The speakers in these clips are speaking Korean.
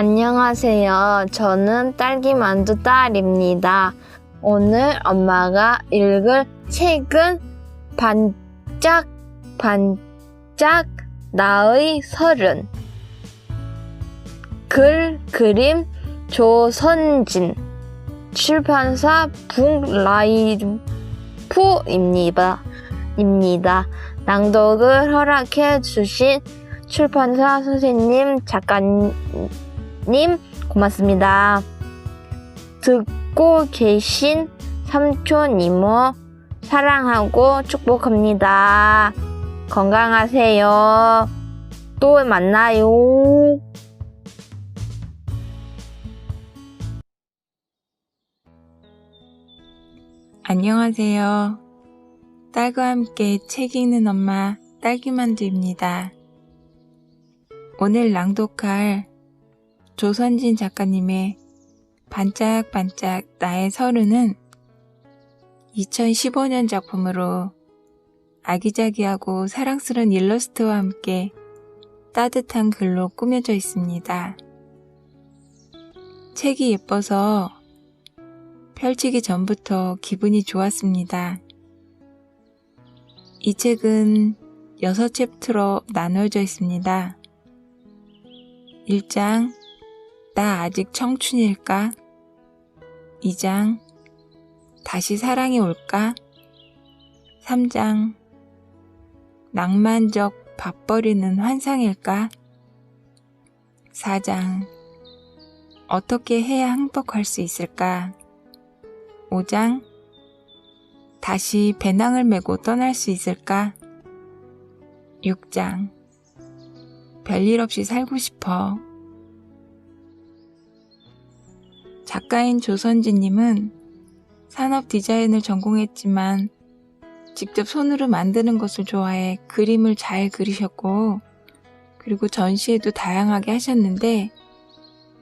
안녕하세요. 저는 딸기 만두 딸입니다. 오늘 엄마가 읽을 책은 반짝 반짝 나의 서른 글 그림 조선진 출판사 북라이프입니다. 입니다. 낭독을 허락해 주신 출판사 선생님, 작가님 고맙습니다. 듣고 계신 삼촌 이모 사랑하고 축복합니다. 건강하세요. 또 만나요. 안녕하세요. 딸과 함께 책 읽는 엄마 딸기만두입니다. 오늘 낭독할 조선진 작가님의 반짝반짝 나의 서른은 2015년 작품으로 아기자기하고 사랑스러운 일러스트와 함께 따뜻한 글로 꾸며져 있습니다. 책이 예뻐서 펼치기 전부터 기분이 좋았습니다. 이 책은 6 챕터로 나누어져 있습니다. 1장, 나 아직 청춘일까? 2장, 다시 사랑이 올까? 3장, 낭만적 밥버리는 환상일까? 4장, 어떻게 해야 행복할 수 있을까? 5장 다시 배낭을 메고 떠날 수 있을까? 6장 별일 없이 살고 싶어. 작가인 조선지님은 산업 디자인을 전공했지만 직접 손으로 만드는 것을 좋아해 그림을 잘 그리셨고 그리고 전시회도 다양하게 하셨는데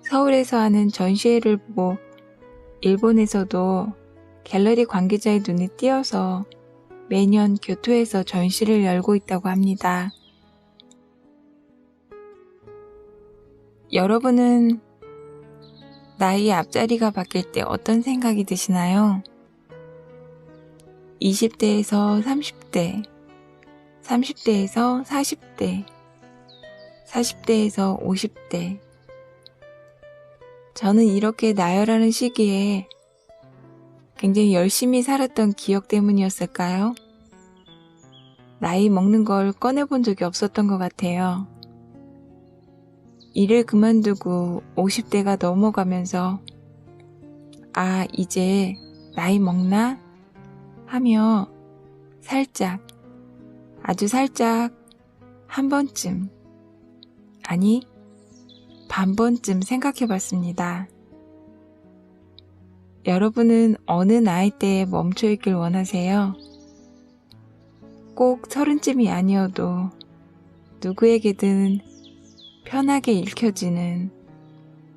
서울에서 하는 전시회를 보고 일본에서도 갤러리 관계자의 눈에 띄어서 매년 교토에서 전시를 열고 있다고 합니다. 여러분은 나이 앞자리가 바뀔 때 어떤 생각이 드시나요? 20대에서 30대, 30대에서 40대, 40대에서 50대. 저는 이렇게 나열하는 시기에 굉장히 열심히 살았던 기억 때문이었을까요? 나이 먹는 걸 꺼내본 적이 없었던 것 같아요. 일을 그만두고 50대가 넘어가면서, 아, 이제 나이 먹나? 하며 살짝, 아주 살짝 한 번쯤, 아니, 반 번쯤 생각해 봤습니다. 여러분은 어느 나이대에 멈춰 있길 원하세요? 꼭 서른쯤이 아니어도 누구에게든 편하게 읽혀지는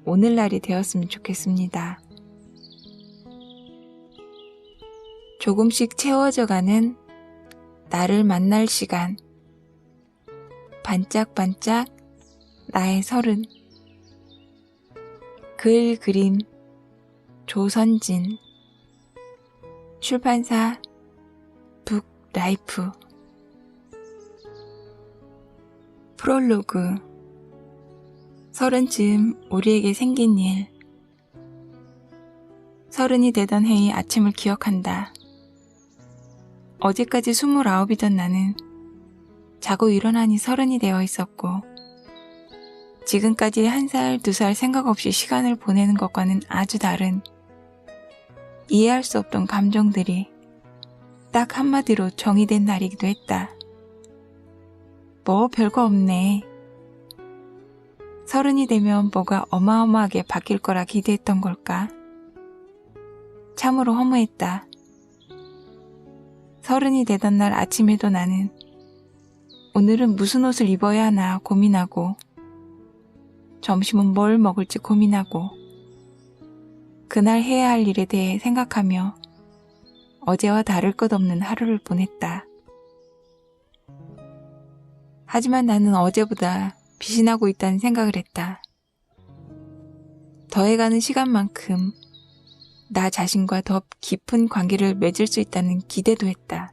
오늘날이 되었으면 좋겠습니다. 조금씩 채워져 가는 나를 만날 시간. 반짝반짝 나의 서른. 글, 그림, 조선진. 출판사 북라이프. 프롤로그. 서른쯤 우리에게 생긴 일. 서른이 되던 해의 아침을 기억한다. 어제까지 스물아홉이던 나는 자고 일어나니 서른이 되어 있었고, 지금까지 한 살, 두 살 생각 없이 시간을 보내는 것과는 아주 다른 이해할 수 없던 감정들이 딱 한마디로 정의된 날이기도 했다. 뭐 별거 없네. 서른이 되면 뭐가 어마어마하게 바뀔 거라 기대했던 걸까? 참으로 허무했다. 서른이 되던 날 아침에도 나는 오늘은 무슨 옷을 입어야 하나 고민하고 점심은 뭘 먹을지 고민하고 그날 해야 할 일에 대해 생각하며 어제와 다를 것 없는 하루를 보냈다. 하지만 나는 어제보다 비신하고 있다는 생각을 했다. 더해가는 시간만큼 나 자신과 더 깊은 관계를 맺을 수 있다는 기대도 했다.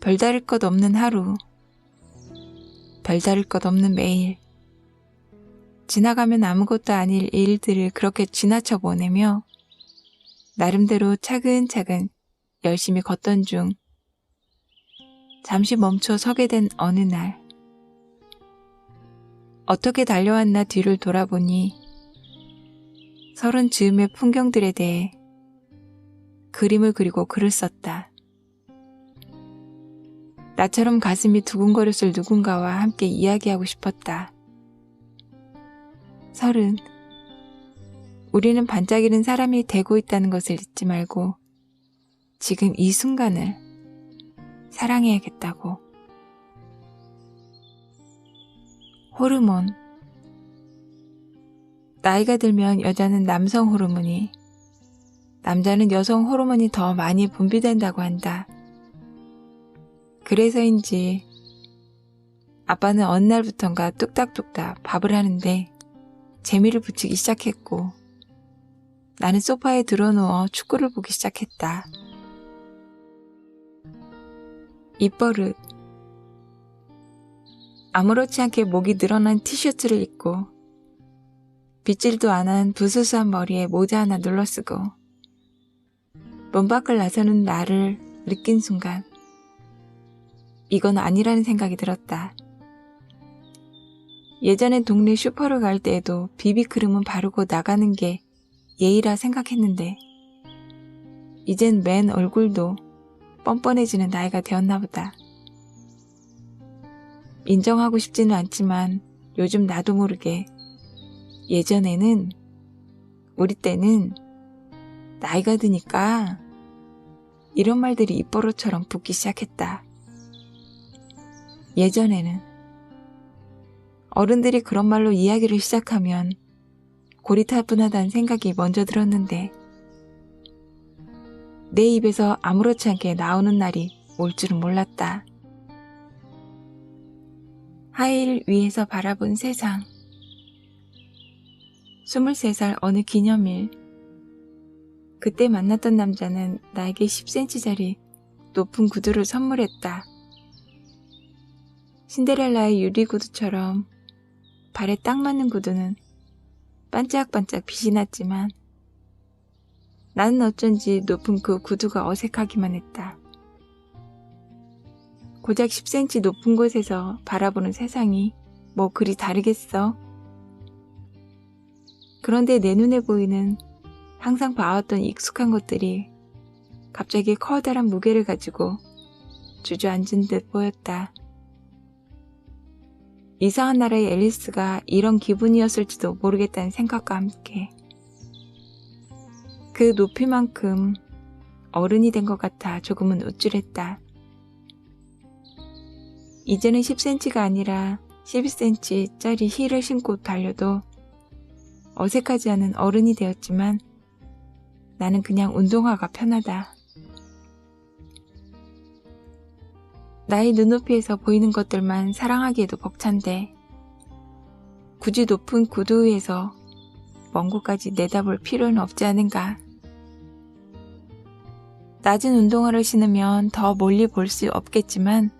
별다를 것 없는 하루, 별다를 것 없는 매일, 지나가면 아무것도 아닐 일들을 그렇게 지나쳐 보내며 나름대로 차근차근 열심히 걷던 중 잠시 멈춰 서게 된 어느 날 어떻게 달려왔나 뒤를 돌아보니 서른 즈음의 풍경들에 대해 그림을 그리고 글을 썼다. 나처럼 가슴이 두근거렸을 누군가와 함께 이야기하고 싶었다. 서른. 우리는 반짝이는 사람이 되고 있다는 것을 잊지 말고 지금 이 순간을 사랑해야겠다고. 호르몬. 나이가 들면 여자는 남성 호르몬이, 남자는 여성 호르몬이 더 많이 분비된다고 한다. 그래서인지 아빠는 어느 날부턴가 뚝딱뚝딱 밥을 하는데 재미를 붙이기 시작했고 나는 소파에 드러누워 축구를 보기 시작했다. 입버릇 아무렇지 않게 목이 늘어난 티셔츠를 입고 빗질도 안 한 부스스한 머리에 모자 하나 눌러쓰고 문 밖을 나서는 나를 느낀 순간 이건 아니라는 생각이 들었다. 예전엔 동네 슈퍼를 갈 때에도 비비크림은 바르고 나가는 게 예의라 생각했는데 이젠 맨 얼굴도 뻔뻔해지는 나이가 되었나 보다. 인정하고 싶지는 않지만 요즘 나도 모르게 예전에는 우리 때는 나이가 드니까 이런 말들이 입버릇처럼 붙기 시작했다. 예전에는 어른들이 그런 말로 이야기를 시작하면 고리타분하다는 생각이 먼저 들었는데 내 입에서 아무렇지 않게 나오는 날이 올 줄은 몰랐다. 하일 위에서 바라본 세상. 23살 어느 기념일. 그때 만났던 남자는 나에게 10cm짜리 높은 구두를 선물했다. 신데렐라의 유리구두처럼 발에 딱 맞는 구두는 반짝반짝 빛이 났지만 나는 어쩐지 높은 그 구두가 어색하기만 했다. 고작 10cm 높은 곳에서 바라보는 세상이 뭐 그리 다르겠어? 그런데 내 눈에 보이는 항상 봐왔던 익숙한 것들이 갑자기 커다란 무게를 가지고 주저앉은 듯 보였다. 이상한 나라의 앨리스가 이런 기분이었을지도 모르겠다는 생각과 함께 그 높이만큼 어른이 된 것 같아 조금은 우쭐했다. 이제는 10cm가 아니라 12cm짜리 힐을 신고 달려도 어색하지 않은 어른이 되었지만 나는 그냥 운동화가 편하다. 나의 눈높이에서 보이는 것들만 사랑하기에도 벅찬데 굳이 높은 구두 위에서 먼 곳까지 내다볼 필요는 없지 않은가. 낮은 운동화를 신으면 더 멀리 볼 수 없겠지만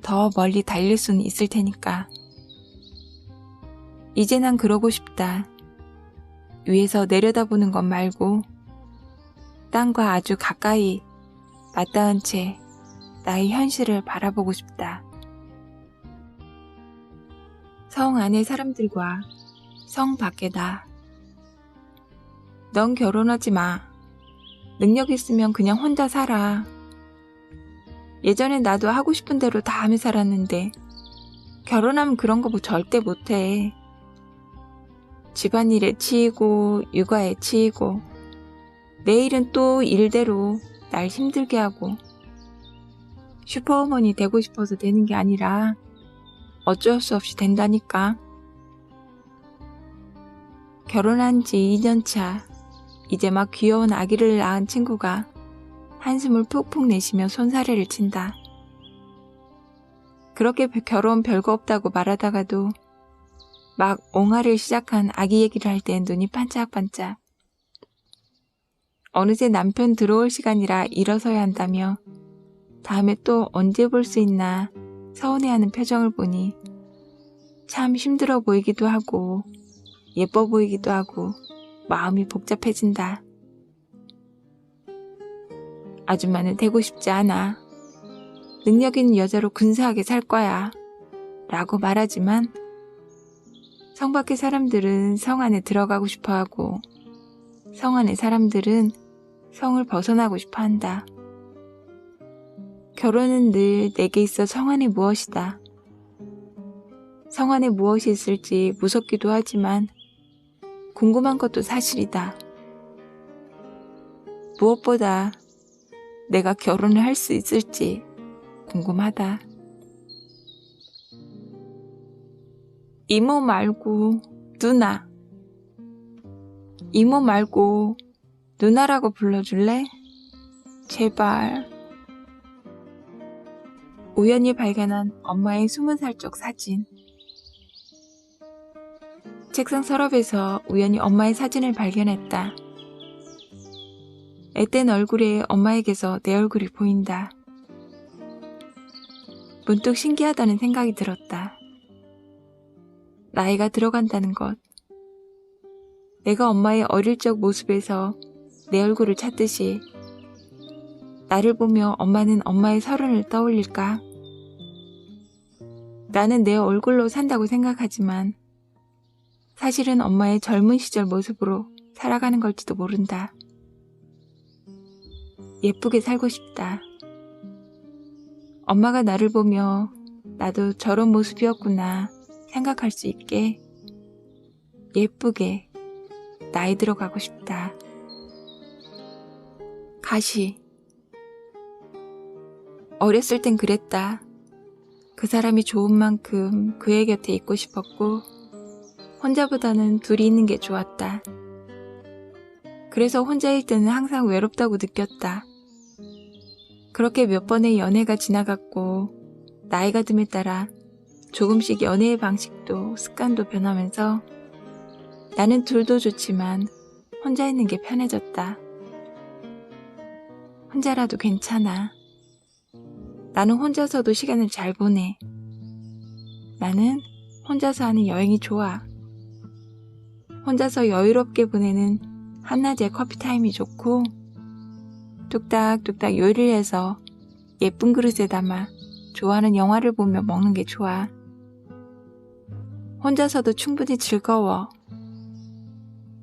더 멀리 달릴 수는 있을 테니까. 이제 난 그러고 싶다. 위에서 내려다보는 것 말고 땅과 아주 가까이 맞닿은 채 나의 현실을 바라보고 싶다. 성 안의 사람들과 성 밖의 나. 넌 결혼하지 마. 능력 있으면 그냥 혼자 살아. 예전엔 나도 하고 싶은 대로 다 하며 살았는데 결혼하면 그런 거 뭐 절대 못해. 집안일에 치이고 육아에 치이고 내일은 또 일대로 날 힘들게 하고 슈퍼우먼이 되고 싶어서 되는 게 아니라 어쩔 수 없이 된다니까. 결혼한 지 2년 차, 이제 막 귀여운 아기를 낳은 친구가 한숨을 푹푹 내쉬며 손사래를 친다. 그렇게 결혼 별거 없다고 말하다가도 막 옹알이를 시작한 아기 얘기를 할땐 눈이 반짝반짝. 어느새 남편 들어올 시간이라 일어서야 한다며 다음에 또 언제 볼 수 있나 서운해하는 표정을 보니 참 힘들어 보이기도 하고 예뻐 보이기도 하고 마음이 복잡해진다. 아줌마는 되고 싶지 않아. 능력 있는 여자로 근사하게 살 거야. 라고 말하지만 성 밖의 사람들은 성 안에 들어가고 싶어 하고 성 안의 사람들은 성을 벗어나고 싶어 한다. 결혼은 늘 내게 있어 성 안에 무엇이다. 성 안에 무엇이 있을지 무섭기도 하지만 궁금한 것도 사실이다. 무엇보다 내가 결혼을 할 수 있을지 궁금하다. 이모 말고 누나. 이모 말고 누나라고 불러줄래? 제발. 우연히 발견한 엄마의 스무 살쪽 사진. 책상 서랍에서 우연히 엄마의 사진을 발견했다. 앳된 얼굴에 엄마에게서 내 얼굴이 보인다. 문득 신기하다는 생각이 들었다. 나이가 들어간다는 것. 내가 엄마의 어릴 적 모습에서 내 얼굴을 찾듯이 나를 보며 엄마는 엄마의 서른을 떠올릴까? 나는 내 얼굴로 산다고 생각하지만 사실은 엄마의 젊은 시절 모습으로 살아가는 걸지도 모른다. 예쁘게 살고 싶다. 엄마가 나를 보며 나도 저런 모습이었구나 생각할 수 있게 예쁘게 나이 들어가고 싶다. 가시. 어렸을 땐 그랬다. 그 사람이 좋은 만큼 그의 곁에 있고 싶었고, 혼자보다는 둘이 있는 게 좋았다. 그래서 혼자일 때는 항상 외롭다고 느꼈다. 그렇게 몇 번의 연애가 지나갔고, 나이가 듦에 따라 조금씩 연애의 방식도 습관도 변하면서 나는 둘도 좋지만 혼자 있는 게 편해졌다. 혼자라도 괜찮아. 나는 혼자서도 시간을 잘 보내. 나는 혼자서 하는 여행이 좋아. 혼자서 여유롭게 보내는 한낮의 커피 타임이 좋고, 뚝딱뚝딱 요리를 해서 예쁜 그릇에 담아 좋아하는 영화를 보며 먹는 게 좋아. 혼자서도 충분히 즐거워.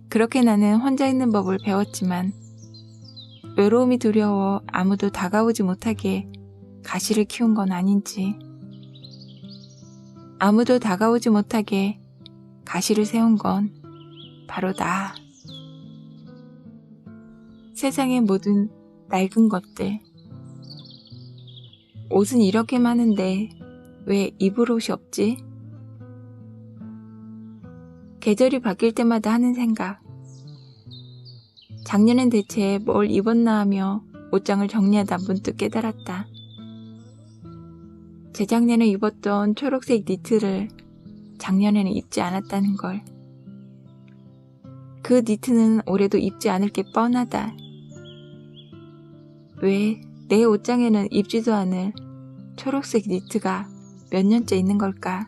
그렇게 나는 혼자 있는 법을 배웠지만, 외로움이 두려워 아무도 다가오지 못하게 가시를 키운 건 아닌지. 아무도 다가오지 못하게 가시를 세운 건 바로 나. 세상의 모든 낡은 것들. 옷은 이렇게 많은데 왜 입을 옷이 없지? 계절이 바뀔 때마다 하는 생각. 작년엔 대체 뭘 입었나 하며 옷장을 정리하다 문득 깨달았다. 재작년에 입었던 초록색 니트를 작년에는 입지 않았다는 걸. 그 니트는 올해도 입지 않을 게 뻔하다. 왜 내 옷장에는 입지도 않을 초록색 니트가 몇 년째 있는 걸까?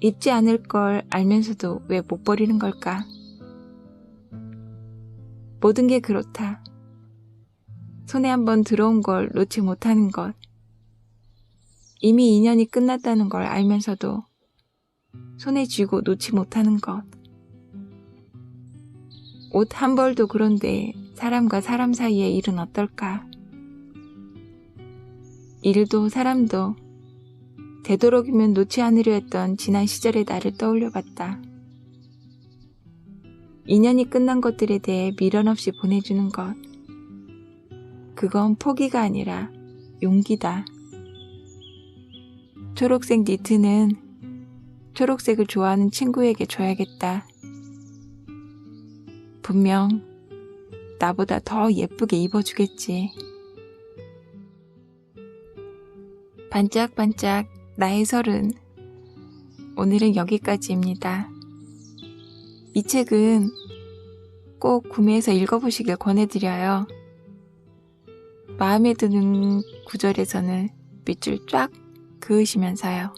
입지 않을 걸 알면서도 왜 못 버리는 걸까? 모든 게 그렇다. 손에 한번 들어온 걸 놓지 못하는 것. 이미 인연이 끝났다는 걸 알면서도 손에 쥐고 놓지 못하는 것. 옷 한 벌도 그런데 사람과 사람 사이의 일은 어떨까? 일도 사람도 되도록이면 놓지 않으려 했던 지난 시절의 나를 떠올려 봤다. 인연이 끝난 것들에 대해 미련 없이 보내주는 것. 그건 포기가 아니라 용기다. 초록색 니트는 초록색을 좋아하는 친구에게 줘야겠다. 분명 나보다 더 예쁘게 입어주겠지. 반짝반짝 나의 설은 오늘은 여기까지입니다. 이 책은 꼭 구매해서 읽어보시길 권해드려요. 마음에 드는 구절에서는 밑줄 쫙 그으시면서요.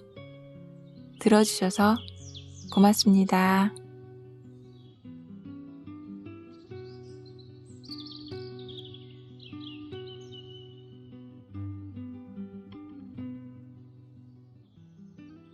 들어주셔서 고맙습니다.